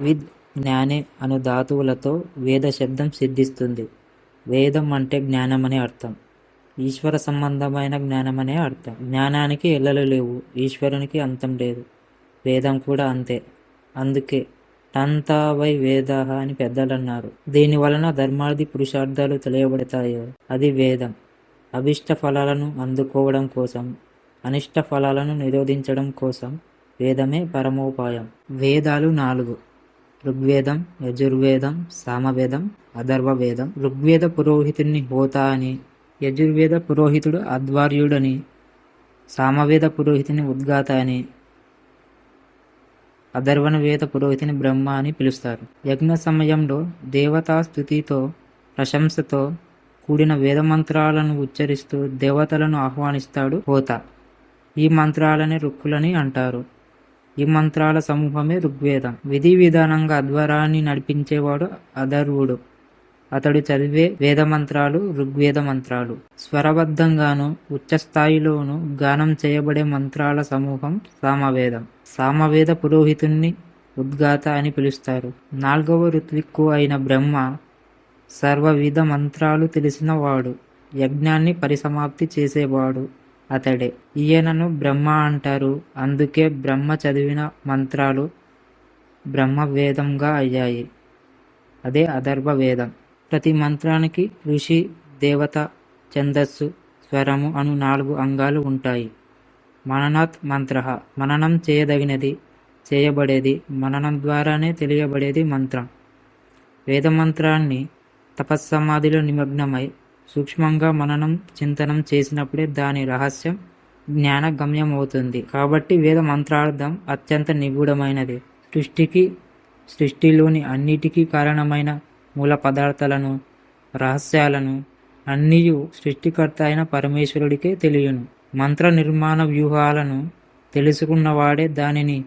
విద్ జ్ఞానే అను ధాతువులతో వేద శబ్దం సిద్ధిస్తుంది. వేదం అంటే జ్ఞానమనే అర్థం. ఈశ్వర సంబంధమైన జ్ఞానమనే అర్థం. జ్ఞానానికి ఎల్లలు లేవు. ఈశ్వరునికి అంతం లేదు. వేదం కూడా అంతే. అందుకే టంతా వై వేద అని పెద్దలు అన్నారు దీని వలన ధర్మార్థి పురుషార్థాలు తెలియబడతాయో అది వేదం. అభిష్ట ఫలాలను అందుకోవడం కోసం అనిష్ట ఫలాలను నిరోధించడం కోసం వేదమే పరమోపాయం. వేదాలు నాలుగు. ఋగ్వేదం యజుర్వేదం సామవేదం అధర్వవేదం. ఋగ్వేద పురోహితుడిని హోత అని యజుర్వేద పురోహితుడు అద్వార్యుడని సామవేద పురోహితుని ఉద్గాత అని అధర్వణ వేద పురోహితుని బ్రహ్మ అని పిలుస్తారు. యజ్ఞ సమయంలో దేవతా స్థుతితో ప్రశంసతో కూడిన వేద మంత్రాలను ఉచ్చరిస్తూ దేవతలను ఆహ్వానిస్తాడు హోత. ఈ మంత్రాలని రుక్కులని అంటారు. ఈ మంత్రాల సమూహమే ఋగ్వేదం. విధి విధానంగా అధ్వరాన్ని నడిపించేవాడు అధర్వుడు. అతడు చదివే వేద మంత్రాలు ఋగ్వేద మంత్రాలు. స్వరబద్ధంగాను ఉచ్చస్థాయిలోను గానం చేయబడే మంత్రాల సమూహం సామవేదం. సామవేద పురోహితుణ్ణి ఉద్గాత అని పిలుస్తారు. నాల్గవ ఋత్విక్కు అయిన బ్రహ్మ సర్వవిధ మంత్రాలు తెలిసినవాడు యజ్ఞాన్ని పరిసమాప్తి చేసేవాడు. అతడే. ఈయనను బ్రహ్మ అంటారు. అందుకే బ్రహ్మ చదివిన మంత్రాలు బ్రహ్మ వేదంగా అయ్యాయి. అదే అధర్వ వేదం. ప్రతి మంత్రానికి ఋషి దేవత ఛందస్సు స్వరము అను నాలుగు అంగాలు ఉంటాయి. మననాత్ మంత్ర. మననం చేయదగినది చేయబడేది మననం ద్వారానే తెలియబడేది మంత్రం. వేదమంత్రాన్ని తపస్సమాధిలో నిమగ్నమై సూక్ష్మంగా మననం చింతనం చేసినప్పుడే దాని రహస్యం జ్ఞాన గమ్యమవుతుంది కాబట్టి వేద మంత్రార్థం అత్యంత నిగూఢమైనది. సృష్టికి సృష్టిలోని అన్నిటికీ కారణమైన మూల పదార్థాలను రహస్యాలను అన్నీ సృష్టికర్త అయిన పరమేశ్వరుడికే తెలియను. మంత్ర నిర్మాణ వ్యూహాలను తెలుసుకున్నవాడే దానిని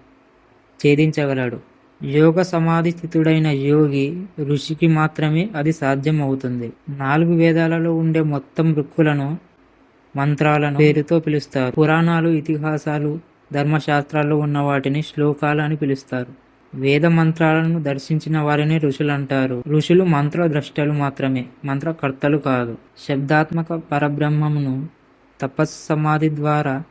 ఛేదించగలడు. యోగ సమాధి స్థితుడైన యోగి ఋషికి మాత్రమే అది సాధ్యం అవుతుంది నాలుగు వేదాలలో ఉండే మొత్తం రుక్కులను మంత్రాలను పేరుతో పిలుస్తారు. పురాణాలు ఇతిహాసాలు ధర్మశాస్త్రాల్లో ఉన్న వాటిని శ్లోకాలు అని పిలుస్తారు. వేద మంత్రాలను దర్శించిన వారిని ఋషులు అంటారు. ఋషులు మంత్ర ద్రష్టలు మాత్రమే మంత్రకర్తలు కాదు. శబ్దాత్మక పరబ్రహ్మమును తపస్సమాధి ద్వారా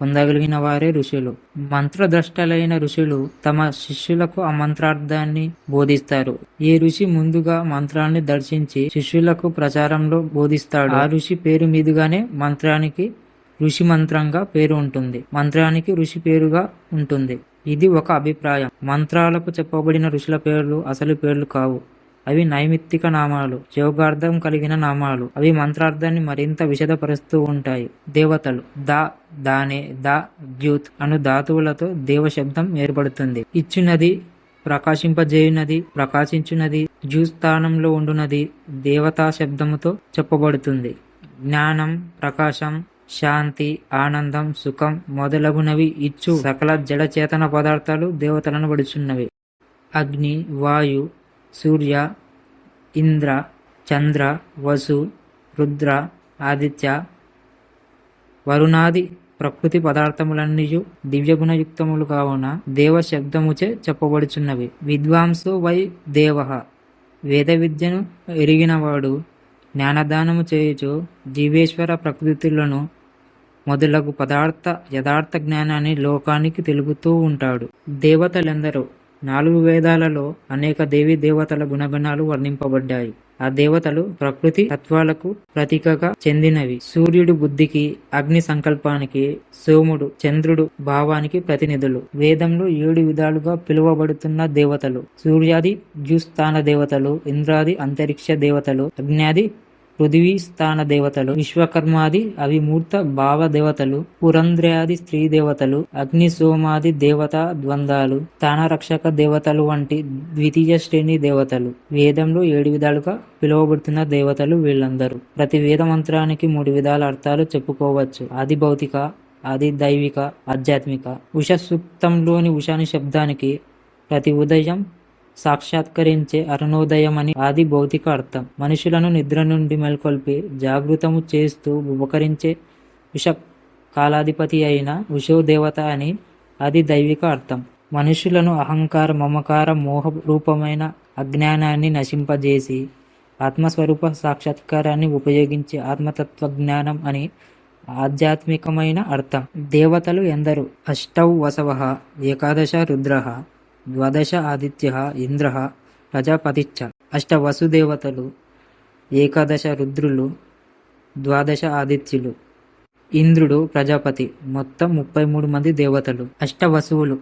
పొందగలిగిన వారే ఋషులు. మంత్రద్రష్టలైన ఋషులు తమ శిష్యులకు ఆ మంత్రార్థాన్ని బోధిస్తారు. ఏ ఋషి ముందుగా మంత్రాన్ని దర్శించి శిష్యులకు ప్రచారంలో బోధిస్తాడు ఆ ఋషి పేరు మీదుగానే మంత్రానికి ఋషి మంత్రంగా పేరు ఉంటుంది. మంత్రానికి ఋషి పేరుగా ఉంటుంది. ఇది ఒక అభిప్రాయం. మంత్రాలకు చెప్పబడిన ఋషుల పేర్లు అసలు పేర్లు కావు. అవి నైమిత్తిక నామాలు యోగార్థం కలిగిన నామాలు. అవి మంత్రార్థాన్ని మరింత విశదపరుస్తూ ఉంటాయి. దేవతలు దా దానే దా ద్యూత్ అను ధాతువులతో దేవ శబ్దం ఏర్పడుతుంది. ఇచ్చినది ప్రకాశింపజేయునది ప్రకాశించునది స్థానంలో ఉండునది దేవతా శబ్దముతో చెప్పబడుతుంది. జ్ఞానం ప్రకాశం శాంతి ఆనందం సుఖం మొదలగునవి ఇచ్చు సకల జడచేతన పదార్థాలు దేవతలను పడుచున్నవి అగ్ని వాయు సూర్య ఇంద్ర చంద్ర వసు రుద్ర ఆదిత్య వరుణాది ప్రకృతి పదార్థములన్నీయు దివ్యగుణయుక్తములు కావున దేవ శబ్దముచే చెప్పబడుచున్నవి. విద్వాంసు వై దేవ. వేద విద్యను ఎరిగినవాడు జ్ఞానదానము చేయుచు జీవేశ్వర ప్రకృతులను మొదలగు పదార్థ యథార్థ జ్ఞానాన్ని లోకానికి తెలుపుతూ ఉంటాడు. దేవతలెందరూ నాలుగు వేదాలలో అనేక దేవీ దేవతల గుణగణాలు వర్ణింపబడ్డాయి. ఆ దేవతలు ప్రకృతి తత్వాలకు ప్రతీకగా చెందినవి. సూర్యుడు బుద్ధికి అగ్ని సంకల్పానికి సోముడు చంద్రుడు భావానికి ప్రతినిధులు. వేదంలో ఏడు విధాలుగా పిలువబడుతున్న దేవతలు. సూర్యాది ద్యుస్థాన దేవతలు ఇంద్రాది అంతరిక్ష దేవతలు అగ్నాది పృథివీ స్థాన దేవతలు విశ్వకర్మాది అవిమూర్త భావ దేవతలు పురంధ్రాది స్త్రీ దేవతలు అగ్ని సోమాది దేవతా ద్వంద్వాలు స్థానరక్షక దేవతలు వంటి ద్వితీయ శ్రేణి దేవతలు. వేదంలో ఏడు విధాలుగా పిలువబడుతున్న దేవతలు వీళ్ళందరూ. ప్రతి వేద మంత్రానికి మూడు విధాల అర్థాలు చెప్పుకోవచ్చు. ఆది భౌతిక ఆది దైవిక ఆధ్యాత్మిక. ఉష సూక్తంలోని ఉషాని శబ్దానికి ప్రతి ఉదయం సాక్షాత్కరించే అరుణోదయం అని ఆది భౌతిక అర్థం. మనుషులను నిద్ర నుండి మేల్కొల్పి జాగృతము చేస్తూ ఉపకరించే విష కాలాధిపతి అయిన ఉషో దేవత అని అది దైవిక అర్థం. మనుషులను అహంకార మమకార మోహ రూపమైన అజ్ఞానాన్ని నశింపజేసి ఆత్మస్వరూప సాక్షాత్కారాన్ని ఉపయోగించి ఆత్మతత్వ జ్ఞానం అని ఆధ్యాత్మికమైన అర్థం. దేవతలు ఎందరు? అష్టౌ వసవ ఏకాదశ రుద్ర ద్వాదశ ఆదిత్య ఇంద్ర ప్రజాపతిచ్చ అష్ట వసుదేవతలు ఏకాదశ రుద్రులు ద్వాదశ ఆదిత్యులు. ఇంద్రుడు ప్రజాపతి మొత్తం ముప్పై మూడు మంది దేవతలు. అష్ట వసువులు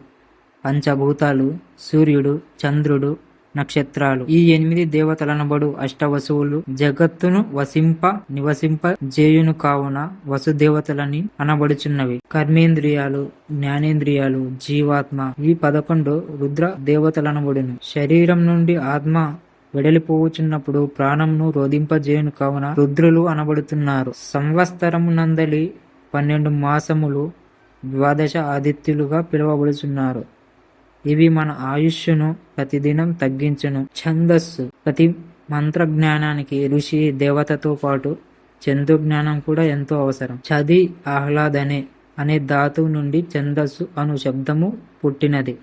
పంచభూతాలు సూర్యుడు చంద్రుడు నక్షత్రాలు. ఈ ఎనిమిది దేవతలనబడు అష్టవసువులు. జగత్తును వసింప నివసింప జేయును కావున వసుదేవతలని అనబడుచున్నవి. కర్మేంద్రియాలు జ్ఞానేంద్రియాలు జీవాత్మ ఈ పదకొండు రుద్ర దేవతలనబడును. శరీరం నుండి ఆత్మ వెడలిపోవుచున్నప్పుడు ప్రాణంను రోధింపజేయును కావున రుద్రులు అనబడుతున్నారు. సంవత్సరమునందలి పన్నెండు మాసములు ద్వాదశ ఆదిత్యులుగా పిలువబడుచున్నారు. ఇవి మన ఆయుష్ను ప్రతిదినం తగ్గించును. ఛందస్సు ప్రతి మంత్ర జ్ఞానానికి ఋషి దేవతతో పాటు చందు జ్ఞానం కూడా ఎంతో అవసరం. చది ఆహ్లాదనే అనే ధాతువు నుండి ఛందస్సు అను శబ్దము పుట్టినది.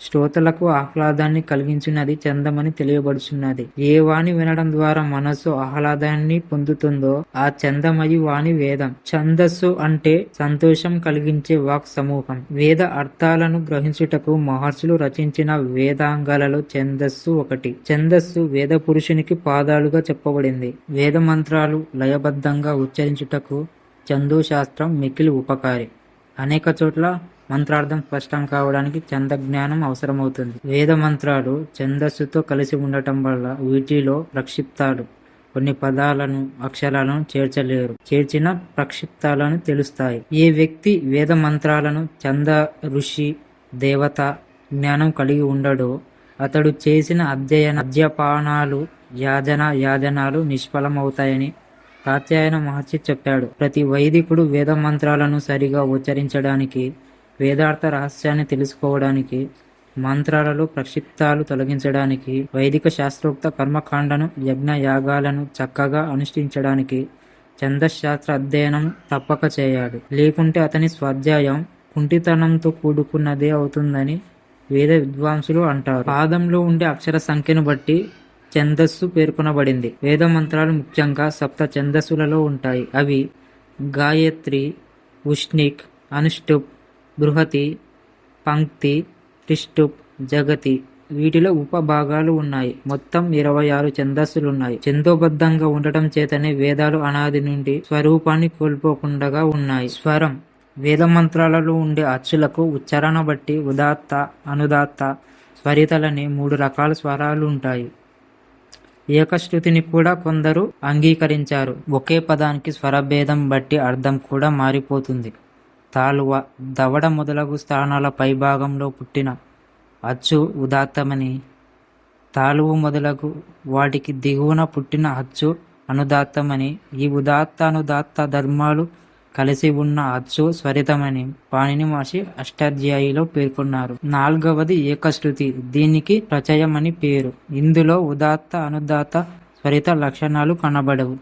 శ్రోతలకు ఆహ్లాదాన్ని కలిగించినది చందమని తెలియబడుచున్నది. ఏ వాణి వినడం ద్వారా మనస్సు ఆహ్లాదాన్ని పొందుతుందో ఆ చందమయి వాణి వేదం. ఛందస్సు అంటే సంతోషం కలిగించే వాక్ సమూహం. వేద అర్థాలను గ్రహించుటకు మహర్షులు రచించిన వేదాంగాలలో ఛందస్సు ఒకటి. ఛందస్సు వేద పురుషునికి పాదాలుగా చెప్పబడింది. వేద మంత్రాలు లయబద్ధంగా ఉచ్చరించుటకు చందోశాస్త్రం మికిలి మిక్కిలి ఉపకారి. అనేక చోట్ల మంత్రార్థం స్పష్టం కావడానికి చంద జ్ఞానం అవసరమవుతుంది. వేద మంత్రాలు ఛందస్సుతో కలిసి ఉండటం వల్ల వీటిలో ప్రక్షిప్తాలు కొన్ని పదాలను అక్షరాలను చేర్చలేరు. చేర్చిన ప్రక్షిప్తాలను తెలుస్తాయి. ఏ వ్యక్తి వేద మంత్రాలను చంద ఋషి దేవత జ్ఞానం కలిగి ఉండడో అతడు చేసిన అధ్యయన అధ్యపానాలు యాజన యాజనాలు నిష్ఫలమవుతాయని కాత్యాయన మహర్షి చెప్పాడు ప్రతి వైదికుడు వేద మంత్రాలను సరిగా ఉచ్చరించడానికి వేదార్థ రహస్యాన్ని తెలుసుకోవడానికి మంత్రాలలో ప్రక్షిప్తాలు తొలగించడానికి వైదిక శాస్త్రోక్త కర్మకాండను యజ్ఞ యాగాలను చక్కగా అనుష్ఠించడానికి ఛందశాస్త్ర అధ్యయనం తప్పక చేయాలి. లేకుంటే అతని స్వాధ్యాయం కుంటితనంతో కూడుకున్నదే అవుతుందని వేద విద్వాంసులు అంటారు. పాదంలో ఉండే అక్షర సంఖ్యను బట్టి ఛందస్సు పేర్కొనబడింది. వేద మంత్రాలు ముఖ్యంగా సప్త ఛందస్సులలో ఉంటాయి. అవి గాయత్రి ఉష్ణిక్ అనుష్టుప్ బృహతి పంక్తి టిష్టుప్ జగతి వీటిలో ఉపభాగాలు ఉన్నాయి. మొత్తం ఇరవై ఆరు ఛందస్సులున్నాయి. ఛందోబద్ధంగా ఉండటం చేతనే వేదాలు అనాది నుండి స్వరూపాన్ని కోల్పోకుండా ఉన్నాయి. స్వరం వేద మంత్రాలలో ఉండే అచ్చులకు ఉచ్చారణ బట్టి ఉదాత్త అనుదాత్త స్వరితలని మూడు రకాల స్వరాలు ఉంటాయి ఏకశ్రుతిని కూడా కొందరు అంగీకరించారు. ఒకే పదానికి స్వరభేదం బట్టి అర్థం కూడా మారిపోతుంది. తాలువ దవడ మొదలగు స్థానాల పైభాగంలో పుట్టిన అచ్చు ఉదాత్తమని తాలువు మొదలగు వాటికి దిగువన పుట్టిన అచ్చు అనుదాత్తమని ఈ ఉదాత్త అనుదాత్త ధర్మాలు కలిసి ఉన్న అచ్చు స్వరితమని పాణిని మహర్షి అష్టాధ్యాయిలో పేర్కొన్నారు. నాలుగవది ఏకశ్రుతి దీనికి ప్రచయం అని పేరు. ఇందులో ఉదాత్త అనుదాత స్వరిత లక్షణాలు కనబడవు.